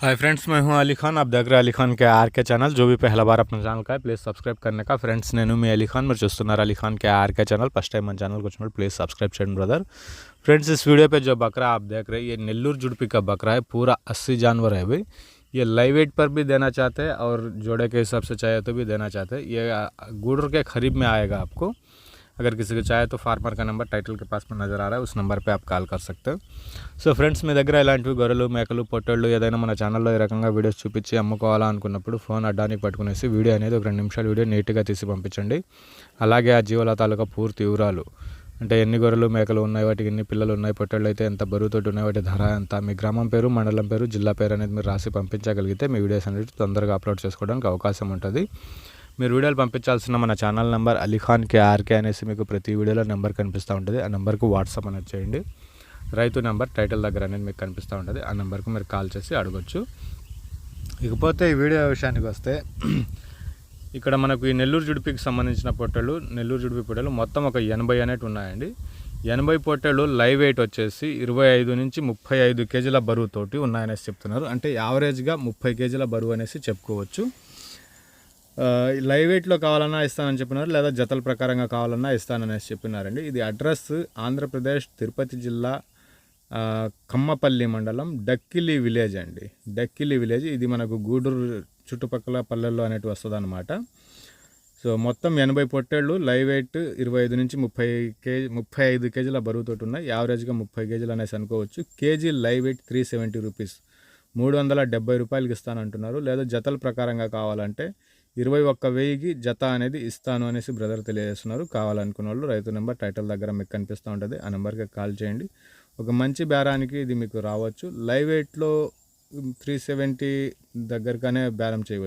Hi friends मैं हूँ अली खान। आप देख रहे हैं अली खान के आर के चैनल, जो भी पहला बार अपना चैनल का है प्लीज़ सब्सक्राइब करने का। फ्रेंड्स नैनू मैं अली खान मेरे चुस्तनार अली खान के R K channel first time मन चैनल को चैनल प्लीज़ सब्सक्राइब चैन ब्रदर फ्रेंड्स इस वीडियो पे जो बकरा आप देख रहे हैं, ये नेल्लूर जुड़पी का बकरा है, पूरा अस्सी जानवर है भाई। ये लाइव वेट पर भी देना चाहते हैं और जोड़े के हिसाब से चाहे तो भी देना चाहते हैं। ये गुड़ के खरीब में आएगा आपको। अगर किसी को चाहे तो फार्मर का नंबर टाइटल के पास में नज़र आ रहा है उस नंबर पे आप కాల్ कर सकते हो సో ఫ్రెండ్స్ మీ దగ్గర ఇలాంటివి గొర్రెలు మేకలు పొట్టేళ్ళు ఏదైనా మన ఛానల్లో ఈ రకంగా వీడియోస్ చూపించి అమ్ముకోవాలా అనుకున్నప్పుడు ఫోన్ అడ్డానికి పట్టుకునేసి వీడియో అనేది ఒక రెండు నిమిషాలు వీడియో నీట్గా తీసి పంపించండి అలాగే ఆ జీవుల తాలూకా పూర్తి వివరాలు అంటే ఎన్ని గొర్రెలు మేకలు ఉన్నాయి వాటికి ఎన్ని పిల్లలు ఉన్నాయి పొట్టేళ్ళు అయితే ఎంత బరువుతోటి ఉన్నాయి వాటి ధర ఎంత మీ గ్రామం పేరు మండలం పేరు జిల్లా పేరు అనేది మీరు రాసి పంపించగలిగితే మీ వీడియోస్ అనేది తొందరగా అప్లోడ్ చేసుకోవడానికి అవకాశం ఉంటుంది మీరు వీడియోలు పంపించాల్సిన మన ఛానల్ నెంబర్ అలీఖాన్ కేఆర్కే అనేసి మీకు ప్రతి వీడియోలో నెంబర్ కనిపిస్తూ ఉంటుంది. ఆ నెంబర్కు వాట్సాప్ అనేది చేయండి. రైతు నెంబర్ టైటిల్ దగ్గర అనేది మీకు కనిపిస్తూ ఉంటుంది. ఆ నెంబర్కు మీరు కాల్ చేసి అడగొచ్చు. ఇకపోతే ఈ వీడియో విషయానికి వస్తే ఇక్కడ మనకు ఈ నెల్లూరు జుడిపికి సంబంధించిన పొట్టెలు నెల్లూరు జుడిపి పొట్టెలు మొత్తం ఒక ఎనభై అనేవి ఉన్నాయండి. ఎనభై పొట్టెలు లైవ్ వెయిట్ వచ్చేసి ఇరవై ఐదు నుంచి ముప్పై ఐదు కేజీల బరువుతోటి ఉన్నాయనేసి చెప్తున్నారు. అంటే యావరేజ్గా ముప్పై కేజీల బరువు అనేసి చెప్పుకోవచ్చు. లైవ్ వెయిట్లో కావాలన్నా ఇస్తానని చెప్పినారు లేదా జతల ప్రకారంగా కావాలన్నా ఇస్తాననేసి చెప్పినారండి. ఇది అడ్రస్ ఆంధ్రప్రదేశ్ తిరుపతి జిల్లా కమ్మపల్లి మండలం డక్కిలి విలేజ్ అండి. డక్కిలి విలేజ్ ఇది మనకు గూడూరు చుట్టుపక్కల పల్లెల్లో అనేటి వస్తుంది అనమాట సో మొత్తం ఎనభై పొట్టేళ్ళు లైవ్ వెయిట్ ఇరవై ఐదు నుంచి ముప్పై కేజీ ముప్పై ఐదు కేజీల బరువుతోటి ఉన్నాయి. యావరేజ్గా ముప్పై కేజీలు అనేసి అనుకోవచ్చు. KG live weight three seventy rupees. మూడు వందల డెబ్బై రూపాయలకి ఇస్తానంటున్నారు. లేదా జతల ప్రకారంగా కావాలంటే ఇరవై ఒక్క వెయ్యికి జత అనేది ఇస్తాను అనేసి బ్రదర్ తెలియజేస్తున్నారు. కావాలనుకున్న వాళ్ళు రైతు నెంబర్ టైటిల్ దగ్గర మీకు కనిపిస్తూ ఉంటుంది. ఆ నెంబర్కి కాల్ చేయండి. ఒక మంచి బేరానికి ఇది మీకు రావచ్చు. లైవ్ వెయిట్లో త్రీ సెవెంటీ దగ్గరగానే బేరం చేయవచ్చు.